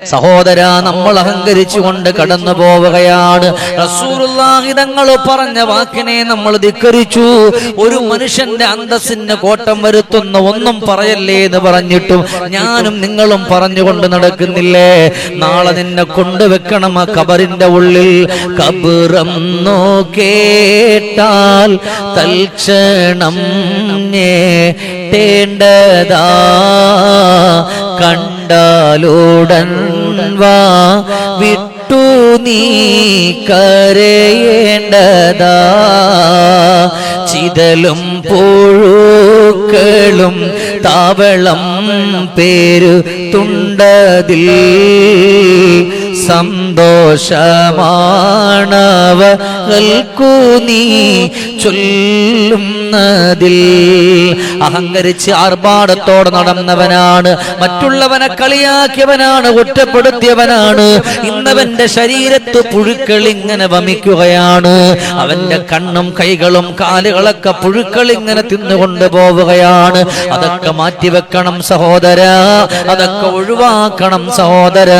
സഹോദര നമ്മൾ അഹങ്കരിച്ചുകൊണ്ട് കടന്നു പോവുകയാണ്. തങ്ങൾ പറഞ്ഞ വാക്കിനെ നമ്മൾ ധിക്കരിച്ചു. ഒരു മനുഷ്യന്റെ അന്തസ്സിന് കോട്ടം വരുത്തുന്ന ഒന്നും പറയല്ലേ എന്ന് പറഞ്ഞിട്ടും ഞാനും നിങ്ങളും പറഞ്ഞുകൊണ്ട് നടക്കുന്നില്ലേ? നാളെ നിന്നെ കൊണ്ടുവെക്കണം ആ കബറിന്റെ ഉള്ളിൽ. കബറം നോക്കേട്ടാൽ തൽക്ഷണം തേണ്ടതാ കണ്ടാലുടൻ വാ വിട്ടു നീ കരയേണ്ടതാ ചിതലും പുഴുക്കളും താവളം പേരു തുണ്ടതിൽ സന്തോഷമാണവകൾക്കു നീ ചൊല്ലുന്നതിൽ. അഹങ്കരിച്ച് ആർഭാടത്തോടെ നടന്നവനാണ് മറ്റുള്ളവനെ കളിയാക്കിയവനാണ് ഒറ്റപ്പെടുത്തിയവനാണ് ഇന്നവന്റെ ശരീരത്ത് പുഴുക്കൾ ഇങ്ങനെ വമിക്കുകയാണ്. അവന്റെ കണ്ണും കൈകളും കാലുകളൊക്കെ പുഴുക്കൾ ഇങ്ങനെ തിന്നുകൊണ്ട് പോവുകയാണ്. അതൊക്കെ മാറ്റിവെക്കണം സഹോദര അതൊക്കെ ഒഴിവാക്കണം സഹോദര.